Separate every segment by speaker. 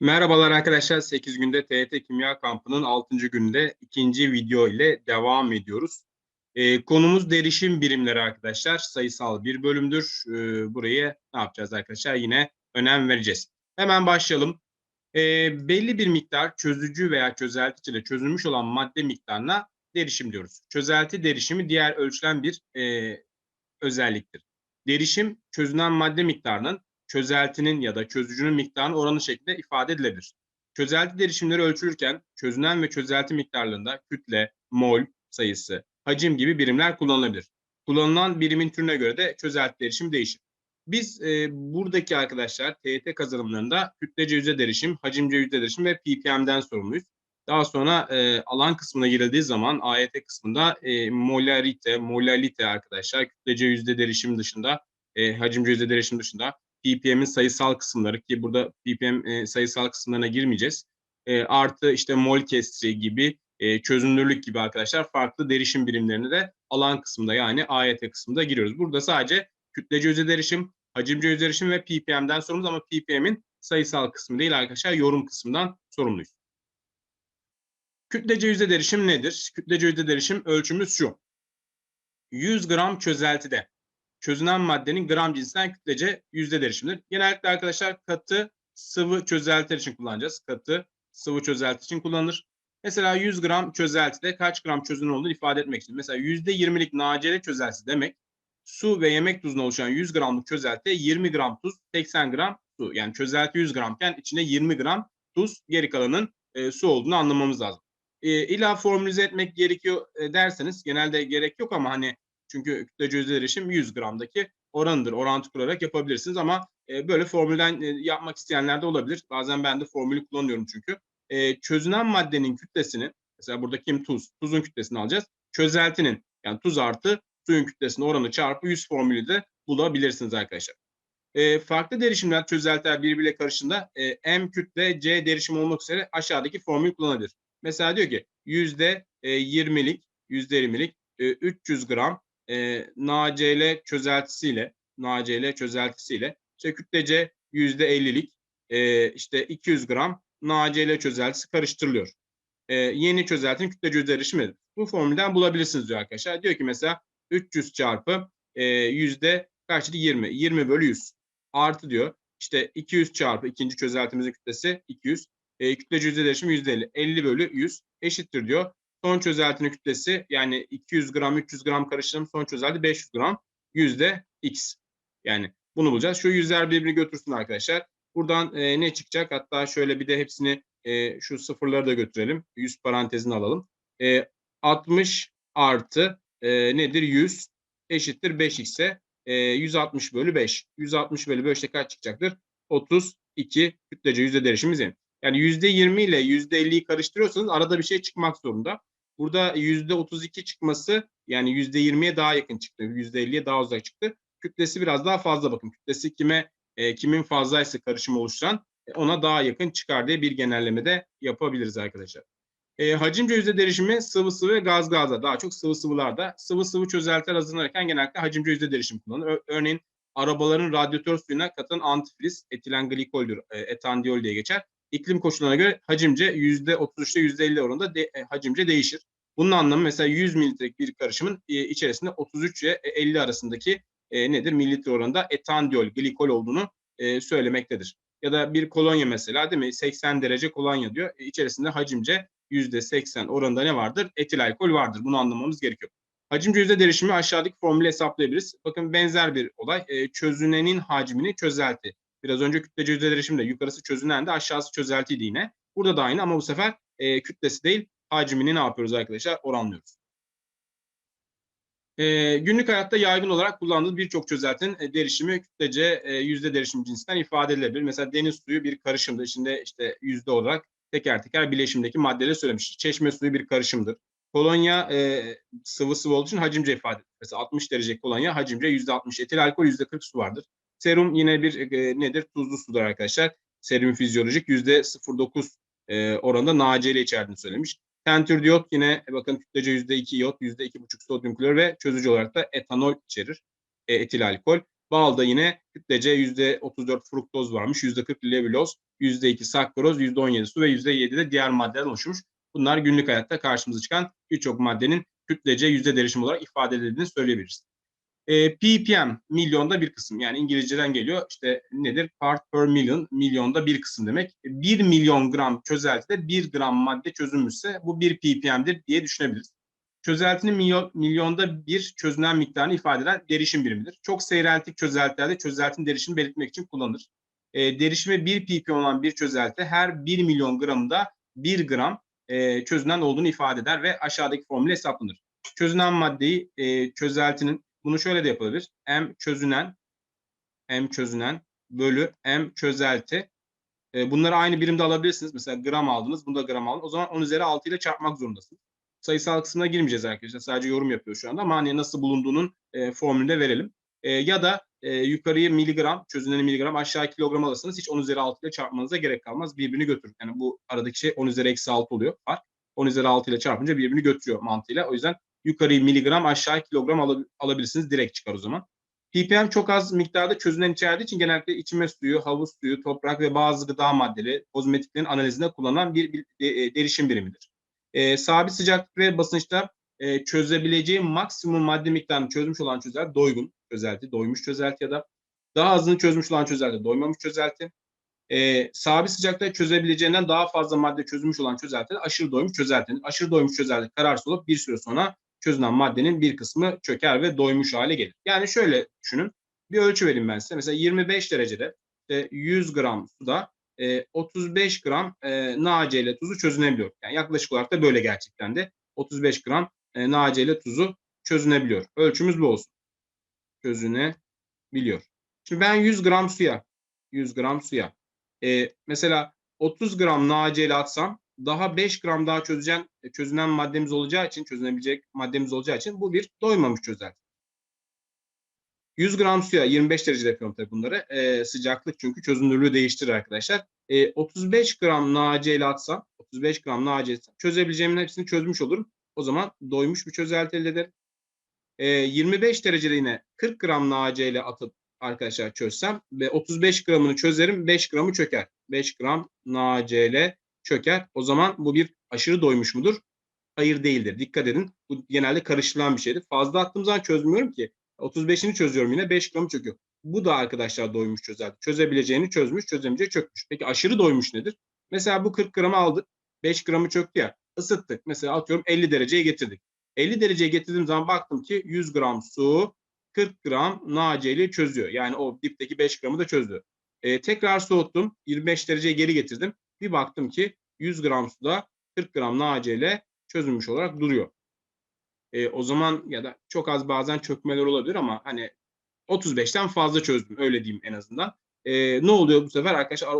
Speaker 1: Merhabalar arkadaşlar. 8 günde TYT Kimya Kampı'nın 6. günde ikinci video ile devam ediyoruz. Ee, konumuz derişim birimleri arkadaşlar. Sayısal bir bölümdür. Ee, burayı ne yapacağız arkadaşlar? Yine önem vereceğiz. Hemen başlayalım. Ee, belli bir miktar çözücü veya çözelti içinde çözülmüş olan madde miktarına derişim diyoruz. Çözelti derişimi diğer ölçülen bir e, özelliktir. Derişim çözünen madde miktarının çözeltinin ya da çözücünün miktarının oranı şeklinde ifade edilebilir. Çözelti derişimleri ölçülürken çözünen ve çözelti miktarlarında kütle, mol sayısı, hacim gibi birimler kullanılabilir. Kullanılan birimin türüne göre de çözelti derişim değişir. Biz e, buradaki arkadaşlar TYT kazanımlarında kütlece yüzde derişim, hacimce yüzde derişim ve ppm'den sorumluyuz. Daha sonra e, alan kısmına girildiği zaman AYT kısmında e, molarite, molalite arkadaşlar kütlece yüzde derişim dışında, e, hacimce yüzde derişim dışında ppm'in sayısal kısımları ki burada ppm e, sayısal kısımlarına girmeyeceğiz. E, artı işte mol kestri gibi e, çözünürlük gibi arkadaşlar farklı derişim birimlerini de alan kısmında yani AYT kısmında giriyoruz. Burada sadece kütlece yüzde derişim, hacimce yüzde derişim ve ppm'den sorumluyuz ama ppm'in sayısal kısmı değil arkadaşlar yorum kısmından sorumluyuz. Kütlece yüzde derişim nedir? Kütlece yüzde derişim ölçümüz şu. 100 gram çözeltide çözünen maddenin gram cinsinden kütlece yüzde derişimidir. Genellikle arkadaşlar katı sıvı çözeltiler için kullanacağız. Katı sıvı çözelti için kullanılır. Mesela 100 gram çözeltide kaç gram çözünen olduğunu ifade etmek için. Mesela %20'lik nacele çözeltisi demek su ve yemek tuzuna oluşan 100 gramlık çözeltide 20 gram tuz, 80 gram su. Yani çözelti 100 gramken içinde 20 gram tuz, geri kalanın e, su olduğunu anlamamız lazım. E, illa formülize etmek gerekiyor e, derseniz genelde gerek yok ama hani çünkü kütlece yüzde erişim 100 gramdaki oranıdır. Orantı kurarak yapabilirsiniz ama e, böyle formülden e, yapmak isteyenler de olabilir. Bazen ben de formülü kullanıyorum çünkü. E, çözünen maddenin kütlesini, mesela burada kim tuz, tuzun kütlesini alacağız. Çözeltinin yani tuz artı suyun kütlesinin oranı çarpı 100 formülü de bulabilirsiniz arkadaşlar. Farklı derişimler çözeltiler birbiriyle karışında M kütle C derişim olmak üzere aşağıdaki formül kullanılabilir. Mesela diyor ki yüzde 20'lik yüzde 20'lik 300 gram e, NaCl çözeltisiyle NaCl çözeltisiyle işte kütlece %50'lik e, işte 200 gram NaCl çözeltisi karıştırılıyor. E, yeni çözeltinin kütlece yüzde erişimi. Bu formülden bulabilirsiniz diyor arkadaşlar. Diyor ki mesela 300 çarpı e, yüzde kaçtı? 20. 20 bölü 100 artı diyor. İşte 200 çarpı ikinci çözeltimizin kütlesi 200. E, kütlece yüzde derişimi %50. 50 bölü 100 eşittir diyor. Son çözeltinin kütlesi yani 200 gram 300 gram karıştırdım son çözelti 500 gram yüzde x. Yani bunu bulacağız. Şu yüzler birbirini götürsün arkadaşlar. Buradan e, ne çıkacak? Hatta şöyle bir de hepsini e, şu sıfırları da götürelim. 100 parantezini alalım. E, 60 artı e, nedir? 100 eşittir 5x'e e, 160 bölü 5. 160 bölü 5'te kaç çıkacaktır? 32 kütlece yüzde derişimiz yani. Yani %20 ile %50'yi karıştırıyorsanız arada bir şey çıkmak zorunda. Burada %32 çıkması yani %20'ye daha yakın çıktı. %50'ye daha uzak çıktı. Kütlesi biraz daha fazla bakın. Kütlesi kime e, kimin fazlaysa karışım oluşturan e, ona daha yakın çıkar diye bir genelleme de yapabiliriz arkadaşlar. E, hacimce yüzde derişimi sıvı sıvı ve gaz gazda daha çok sıvı sıvılarda. Sıvı sıvı çözeltiler hazırlanırken genellikle hacimce yüzde derişim kullanılır. Örneğin arabaların radyatör suyuna katılan antifriz etilen glikoldür, e, etandiol diye geçer iklim koşullarına göre hacimce %33'te %50 oranında de, e, hacimce değişir. Bunun anlamı mesela 100 mililitrelik bir karışımın e, içerisinde 33 ile 50 arasındaki e, nedir? Mililitre oranında etandiol, glikol olduğunu e, söylemektedir. Ya da bir kolonya mesela değil mi? 80 derece kolonya diyor. E, içerisinde hacimce %80 oranında ne vardır? Etil alkol vardır. Bunu anlamamız gerekiyor. Hacimce yüzde derişimi aşağıdaki formüle hesaplayabiliriz. Bakın benzer bir olay. E, çözünenin hacmini çözelti. Biraz önce kütlece yüzde derişimde yukarısı çözünen de aşağısı çözeltiydi yine. Burada da aynı ama bu sefer e, kütlesi değil hacmini ne yapıyoruz arkadaşlar? Oranlıyoruz. E, günlük hayatta yaygın olarak kullandığımız birçok çözeltinin e, derişimi kütlece e, yüzde derişim cinsinden ifade edilebilir. Mesela deniz suyu bir karışımdır. İçinde işte yüzde olarak teker teker bileşimdeki maddeleri söylemiş. Çeşme suyu bir karışımdır. Kolonya e, sıvı sıvı olduğu için hacimce ifade edilir. Mesela 60 derece kolonya hacimce yüzde 60 etil alkol yüzde 40 su vardır. Serum yine bir e, nedir? Tuzlu sudur arkadaşlar. Serum fizyolojik yüzde 0.9 e, oranında NaCl içerdiğini söylemiş. Tentür diyot yine e, bakın kütlece yüzde 2 iot, yüzde 2.5 sodyum klor ve çözücü olarak da etanol içerir. E, etil alkol. Balda yine kütlece %34 fruktoz varmış, %40 levuloz, %2 sakkaroz, %17 su ve %7 de diğer maddeler oluşmuş. Bunlar günlük hayatta karşımıza çıkan birçok maddenin kütlece yüzde derişim olarak ifade edildiğini söyleyebiliriz. E, ppm milyonda bir kısım yani İngilizceden geliyor işte nedir part per million milyonda bir kısım demek. 1 milyon gram çözeltide 1 gram madde çözülmüşse bu 1 ppm'dir diye düşünebiliriz. Çözeltinin milyon, milyonda bir çözünen miktarını ifade eden derişim birimidir. Çok seyreltik çözeltilerde çözeltinin derişimini belirtmek için kullanılır. E, derişimi 1 ppm olan bir çözelti her 1 milyon gramında 1 gram e, çözünen olduğunu ifade eder ve aşağıdaki formüle hesaplanır. Çözünen maddeyi e, çözeltinin bunu şöyle de yapılabilir. M çözünen M çözünen bölü M çözelti. E, bunları aynı birimde alabilirsiniz. Mesela gram aldınız, bunu da gram aldınız. O zaman 10 üzeri 6 ile çarpmak zorundasınız. Sayısal kısmına girmeyeceğiz arkadaşlar. Sadece yorum yapıyor şu anda ama hani nasıl bulunduğunun e, formülünü de verelim. E, ya da e, yukarıyı miligram, çözüneni miligram, aşağı kilogram alırsanız hiç 10 üzeri 6 ile çarpmanıza gerek kalmaz. Birbirini götürür. Yani bu aradaki şey 10 üzeri eksi 6 oluyor. Fark. 10 üzeri 6 ile çarpınca birbirini götürüyor mantığıyla. O yüzden yukarıyı miligram, aşağı kilogram al alabilirsiniz. Direkt çıkar o zaman. ppm çok az miktarda çözünen içerdiği için genellikle içme suyu, havuz suyu, toprak ve bazı gıda maddeleri, kozmetiklerin analizinde kullanılan bir, bir e, derişim birimidir. E, sabit sıcaklık ve basınçta e, çözebileceği maksimum madde miktarını çözmüş olan çözelti doygun çözelti, doymuş çözelti ya da daha azını çözmüş olan çözelti, doymamış çözelti. E, sabit sıcakta çözebileceğinden daha fazla madde çözülmüş olan çözelti aşırı doymuş çözelti. Aşırı doymuş çözelti kararsız olup bir süre sonra çözünen maddenin bir kısmı çöker ve doymuş hale gelir. Yani şöyle düşünün. Bir ölçü vereyim ben size. Mesela 25 derecede işte 100 gram suda e, 35 gram e, NaC ile tuzu çözünebiliyor. Yani yaklaşık olarak da böyle gerçekten de 35 gram e, NaC ile tuzu çözünebiliyor. Ölçümüz bu olsun. Çözünebiliyor. Şimdi ben 100 gram suya 100 gram suya e, mesela 30 gram NaC ile atsam daha 5 gram daha çözeceğim, çözünen maddemiz olacağı için, çözünebilecek maddemiz olacağı için bu bir doymamış çözelti. 100 gram suya 25 derecede yapıyorum tabii bunları. E, sıcaklık çünkü çözünürlüğü değiştirir arkadaşlar. E, 35 gram NaC ile atsam, 35 gram NaC etsem çözebileceğimin hepsini çözmüş olurum. O zaman doymuş bir çözelti elde ederim. E, 25 derecede yine 40 gram NaC ile atıp arkadaşlar çözsem ve 35 gramını çözerim 5 gramı çöker. 5 gram NaC ile çöker. O zaman bu bir aşırı doymuş mudur? Hayır değildir. Dikkat edin. Bu genelde karıştırılan bir şeydir. Fazla attığım zaman çözmüyorum ki. 35'ini çözüyorum yine 5 gramı çöküyor. Bu da arkadaşlar doymuş çözelti. Çözebileceğini çözmüş, çözemeyeceği çökmüş. Peki aşırı doymuş nedir? Mesela bu 40 gramı aldık. 5 gramı çöktü ya. Isıttık. Mesela atıyorum 50 dereceye getirdik. 50 dereceye getirdiğim zaman baktım ki 100 gram su 40 gram NaC ile çözüyor. Yani o dipteki 5 gramı da çözdü. Ee, tekrar soğuttum. 25 dereceye geri getirdim. Bir baktım ki 100 gram suda 40 gram NaC ile çözülmüş olarak duruyor. E, o zaman ya da çok az bazen çökmeler olabilir ama hani 35'ten fazla çözdüm öyle diyeyim en azından. E, ne oluyor bu sefer arkadaşlar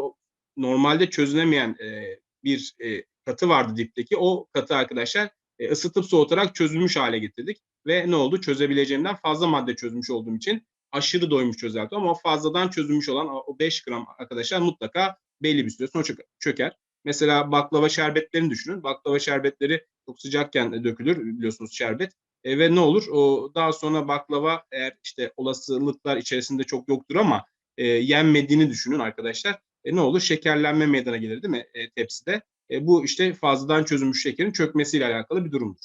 Speaker 1: normalde çözülemeyen e, bir e, katı vardı dipteki. O katı arkadaşlar e, ısıtıp soğutarak çözülmüş hale getirdik. Ve ne oldu? Çözebileceğimden fazla madde çözmüş olduğum için aşırı doymuş çözelti ama fazladan çözülmüş olan o 5 gram arkadaşlar mutlaka belli bir süre sonra çöker. Mesela baklava şerbetlerini düşünün. Baklava şerbetleri çok sıcakken dökülür biliyorsunuz şerbet. E, ve ne olur? O daha sonra baklava eğer işte olasılıklar içerisinde çok yoktur ama e, yenmediğini düşünün arkadaşlar. E, ne olur? Şekerlenme meydana gelir değil mi e, tepside? E, bu işte fazladan çözülmüş şekerin çökmesiyle alakalı bir durumdur.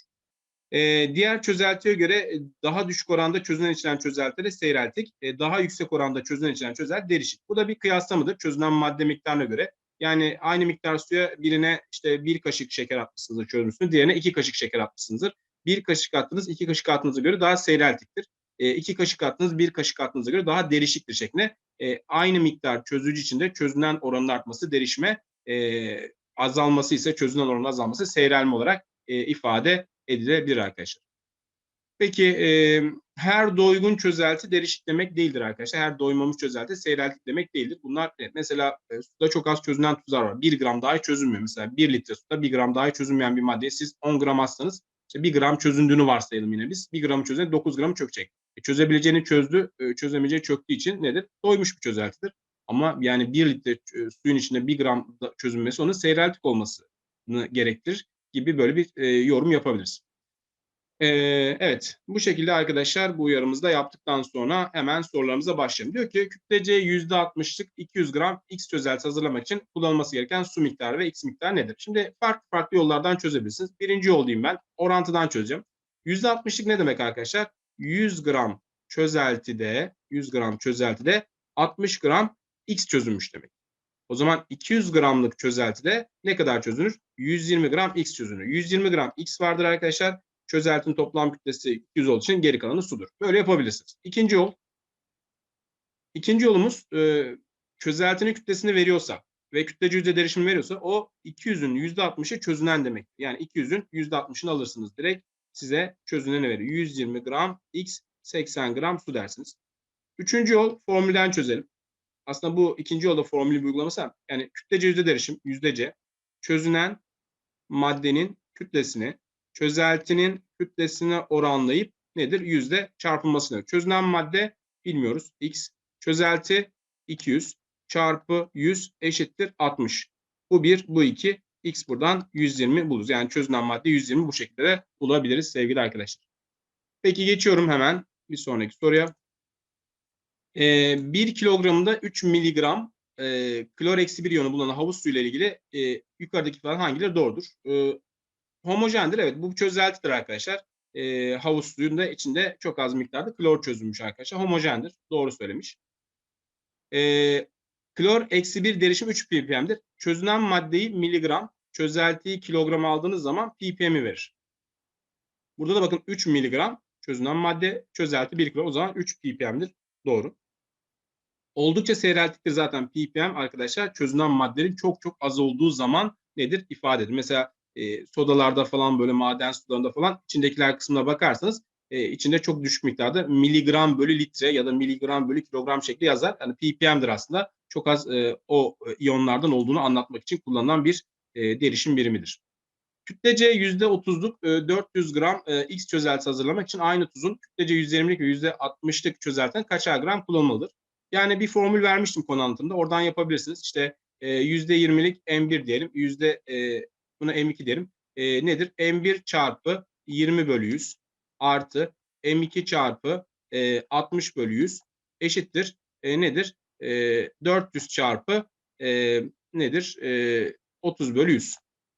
Speaker 1: E, diğer çözeltiye göre e, daha düşük oranda çözünen içilen çözeltileri seyreltik. E, daha yüksek oranda çözünen içilen çözelti derişik. Bu da bir kıyaslamadır çözünen madde miktarına göre. Yani aynı miktar suya birine işte bir kaşık şeker atmışsınızdır çözmüşsünüz. Diğerine iki kaşık şeker atmışsınızdır. Bir kaşık attınız iki kaşık attığınıza göre daha seyreltiktir. E, iki kaşık attınız bir kaşık attığınıza göre daha derişiktir şeklinde. E, aynı miktar çözücü içinde çözünen oranın artması derişme e, azalması ise çözünen oranın azalması seyrelme olarak e, ifade edilebilir arkadaşlar. Peki e, her doygun çözelti derişik demek değildir arkadaşlar. Her doymamış çözelti seyreltik demek değildir. Bunlar e, mesela e, suda çok az çözünen tuzlar var. 1 gram daha çözülmüyor. Mesela 1 litre suda 1 gram daha çözülmeyen bir maddeye siz 10 gram atsanız işte 1 gram çözündüğünü varsayalım yine biz. 1 gram çözüne 9 gram çökecek. E, çözebileceğini çözdü, e, çözemeyeceği çöktüğü için nedir? Doymuş bir çözeltidir. Ama yani 1 litre e, suyun içinde 1 gram çözülmesi onun seyreltik olmasını gerektirir gibi böyle bir e, yorum yapabiliriz. Ee, evet, bu şekilde arkadaşlar bu uyarımızı da yaptıktan sonra hemen sorularımıza başlayalım. Diyor ki kütlece %60'lık 200 gram X çözelti hazırlamak için kullanılması gereken su miktarı ve X miktarı nedir? Şimdi farklı farklı yollardan çözebilirsiniz. Birinci yol diyeyim ben, orantıdan çözeceğim. %60'lık ne demek arkadaşlar? 100 gram çözeltide, 100 gram çözeltide 60 gram X çözülmüş demek. O zaman 200 gramlık çözeltide ne kadar çözünür? 120 gram X çözünür. 120 gram X vardır arkadaşlar. Çözeltinin toplam kütlesi 200 olduğu için geri kalanı sudur. Böyle yapabilirsiniz. İkinci yol. İkinci yolumuz e, çözeltinin kütlesini veriyorsa ve kütlece yüzde derişimi veriyorsa o 200'ün %60'ı çözünen demek. Yani 200'ün %60'ını alırsınız direkt size çözüneni veriyor. 120 gram X 80 gram su dersiniz. Üçüncü yol formülden çözelim. Aslında bu ikinci yolda formülü uygulaması yani kütlece yüzde derişim yüzdece çözünen maddenin kütlesini çözeltinin kütlesine oranlayıp nedir? Yüzde çarpılmasını. Çözünen madde bilmiyoruz. X. Çözelti 200 çarpı 100 eşittir 60. Bu 1, bu 2. X buradan 120 buluruz. Yani çözünen madde 120 bu şekilde de bulabiliriz sevgili arkadaşlar. Peki geçiyorum hemen bir sonraki soruya. Ee, 1 kilogramında 3 miligram e, klor eksi 1 iyonu bulunan havuz suyu ile ilgili e, yukarıdaki falan hangileri doğrudur? E, homojendir. Evet bu bir çözeltidir arkadaşlar. E, havuz suyunda içinde çok az miktarda klor çözülmüş arkadaşlar. Homojendir. Doğru söylemiş. E, klor eksi 1 derişim 3 ppm'dir. Çözünen maddeyi miligram, çözeltiyi kilogram aldığınız zaman ppm'i verir. Burada da bakın 3 miligram çözünen madde, çözelti 1 kilo. O zaman 3 ppm'dir. Doğru. Oldukça seyreltiktir zaten ppm arkadaşlar. Çözünen maddelerin çok çok az olduğu zaman nedir? ifade edilir. Mesela e, sodalarda falan böyle maden sularında falan içindekiler kısmına bakarsanız e, içinde çok düşük miktarda miligram bölü litre ya da miligram bölü kilogram şekli yazar. Yani ppm'dir aslında. Çok az e, o iyonlardan olduğunu anlatmak için kullanılan bir e, derişim birimidir. Kütlece %30'luk e, 400 gram e, X çözelti hazırlamak için aynı tuzun kütlece %20'lik ve %60'lık çözeltiden kaçar gram kullanılmalıdır? Yani bir formül vermiştim konu anlatımında. Oradan yapabilirsiniz. İşte e, %20'lik M1 diyelim. Yüzde e, buna M2 derim. E, nedir? M1 çarpı 20 bölü 100 artı M2 çarpı e, 60 bölü 100 eşittir. Nedir? E, 400 çarpı nedir? E, 30 bölü 100.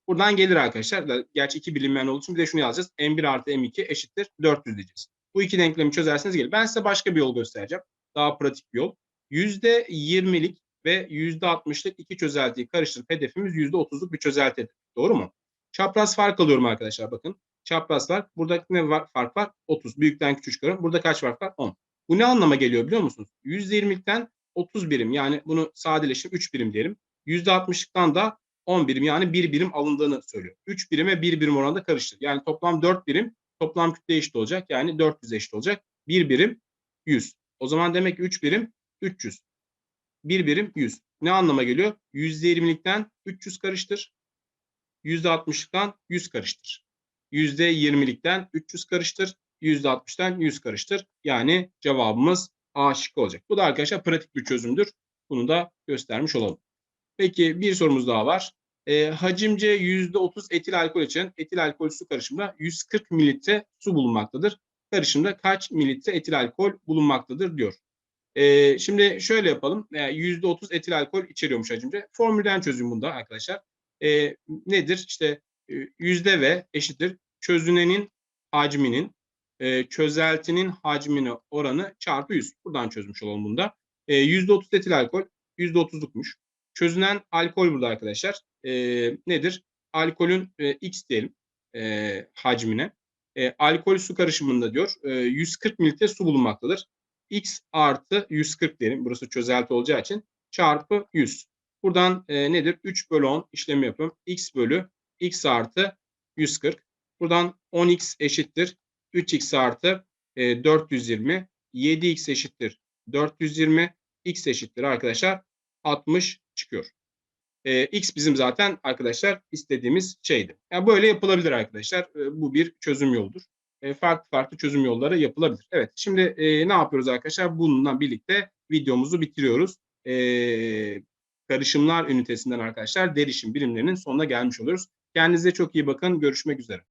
Speaker 1: Buradan gelir arkadaşlar. Gerçi iki bilinmeyen olduğu için bir de şunu yazacağız. M1 artı M2 eşittir 400 diyeceğiz. Bu iki denklemi çözerseniz gelir. Ben size başka bir yol göstereceğim. Daha pratik bir yol. %20'lik ve %60'lık iki çözeltiyi karıştırıp hedefimiz %30'luk bir çözelti. Doğru mu? Çapraz fark alıyorum arkadaşlar bakın. Çapraz fark. Burada ne var, fark var? 30. Büyükten küçük çıkarım. Burada kaç fark var? 10. Bu ne anlama geliyor biliyor musunuz? %20'likten 30 birim yani bunu sadeleştirip 3 birim diyelim. %60'lıktan da 10 birim yani 1 birim alındığını söylüyor. 3 birime 1 birim oranında karıştır. Yani toplam 4 birim toplam kütle eşit olacak. Yani 400 eşit olacak. 1 birim 100. O zaman demek ki 3 birim 300. 1 birim 100. Ne anlama geliyor? %20'likten 300 karıştır. %60'lıktan 100 karıştır. %20'likten 300 karıştır. %60'tan 100 karıştır. Yani cevabımız A şıkkı olacak. Bu da arkadaşlar pratik bir çözümdür. Bunu da göstermiş olalım. Peki bir sorumuz daha var. E, hacimce %30 etil alkol için etil alkol su karışımında 140 mililitre su bulunmaktadır. Karışımda kaç mililitre etil alkol bulunmaktadır diyor. E, şimdi şöyle yapalım. E, %30 etil alkol içeriyormuş hacimce. Formülden çözüm bunda arkadaşlar. E, nedir? İşte e, yüzde ve eşittir çözünenin hacminin e, çözeltinin hacmine oranı çarpı 100. Buradan çözmüş olalım bunda. E, %30 etil alkol %30'lukmuş. Çözünen alkol burada arkadaşlar. E, nedir? Alkolün e, X diyelim e, hacmine. E, alkol su karışımında diyor e, 140 mililitre su bulunmaktadır. X artı 140 diyelim. Burası çözelti olacağı için çarpı 100. Buradan e, nedir? 3 bölü 10 işlemi yapıyorum. X bölü X artı 140. Buradan 10X eşittir. 3X artı e, 420. 7X eşittir. 420. X eşittir arkadaşlar. 60 çıkıyor. E, X bizim zaten arkadaşlar istediğimiz şeydi. Yani böyle yapılabilir arkadaşlar. E, bu bir çözüm yoludur. E, farklı farklı çözüm yolları yapılabilir. Evet şimdi e, ne yapıyoruz arkadaşlar? Bununla birlikte videomuzu bitiriyoruz. E, karışımlar ünitesinden arkadaşlar derişim birimlerinin sonuna gelmiş oluyoruz. Kendinize çok iyi bakın. Görüşmek üzere.